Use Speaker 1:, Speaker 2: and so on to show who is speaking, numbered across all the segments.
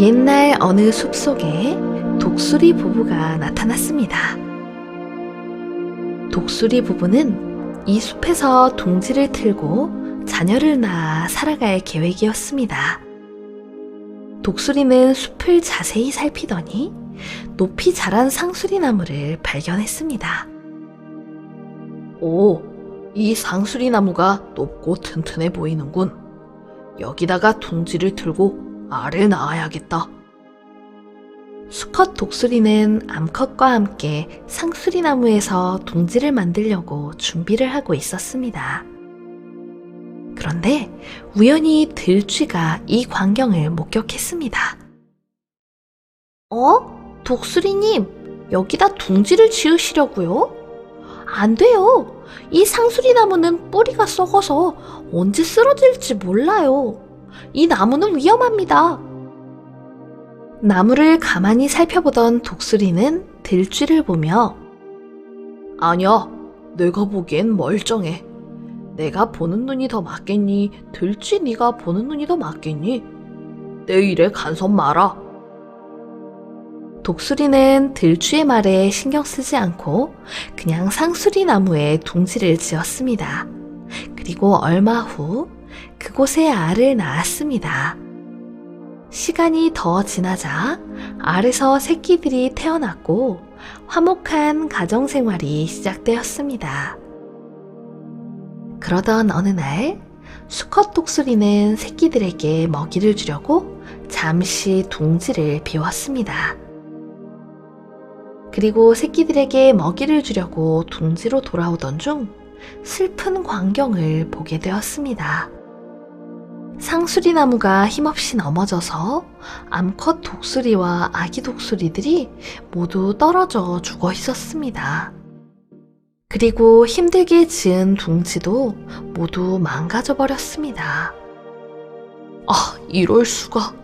Speaker 1: 옛날 어느 숲속에 독수리 부부가 나타났습니다. 독수리 부부는 이 숲에서 둥지를 틀고 자녀를 낳아 살아갈 계획이었습니다. 독수리는 숲을 자세히 살피더니 높이 자란 상수리 나무를 발견했습니다. 오, 이 상수리 나무가 높고 튼튼해 보이는군. 여기다가 둥지를 틀고 알을 낳아야겠다. 수컷 독수리는 암컷과 함께 상수리 나무에서 둥지를 만들려고 준비를 하고 있었습니다. 그런데 우연히 들쥐가 이 광경을 목격했습니다. 어? 독수리님, 여기다 둥지를 지으시려고요? 안 돼요. 이 상수리 나무는 뿌리가 썩어서 언제 쓰러질지 몰라요. 이 나무는 위험합니다. 나무를 가만히 살펴보던 독수리는 들쥐를 보며 아니야, 내가 보기엔 멀쩡해. 내가 보는 눈이 더 맞겠니? 들쥐 네가 보는 눈이 더 맞겠니? 내 일에 간섭 마라. 독수리는 들쥐의 말에 신경 쓰지 않고 그냥 상수리 나무에 둥지를 지었습니다. 그리고 얼마 후 그곳에 알을 낳았습니다. 시간이 더 지나자 알에서 새끼들이 태어났고 화목한 가정생활이 시작되었습니다. 그러던 어느 날 수컷 독수리는 새끼들에게 먹이를 주려고 잠시 둥지를 비웠습니다. 그리고 새끼들에게 먹이를 주려고 둥지로 돌아오던 중 슬픈 광경을 보게 되었습니다. 상수리 나무가 힘없이 넘어져서 암컷 독수리와 아기 독수리들이 모두 떨어져 죽어 있었습니다. 그리고 힘들게 지은 둥지도 모두 망가져 버렸습니다. 아, 이럴 수가.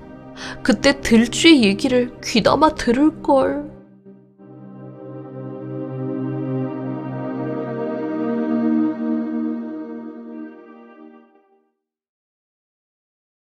Speaker 1: 그때 들쥐의 얘기를 귀담아 들을걸.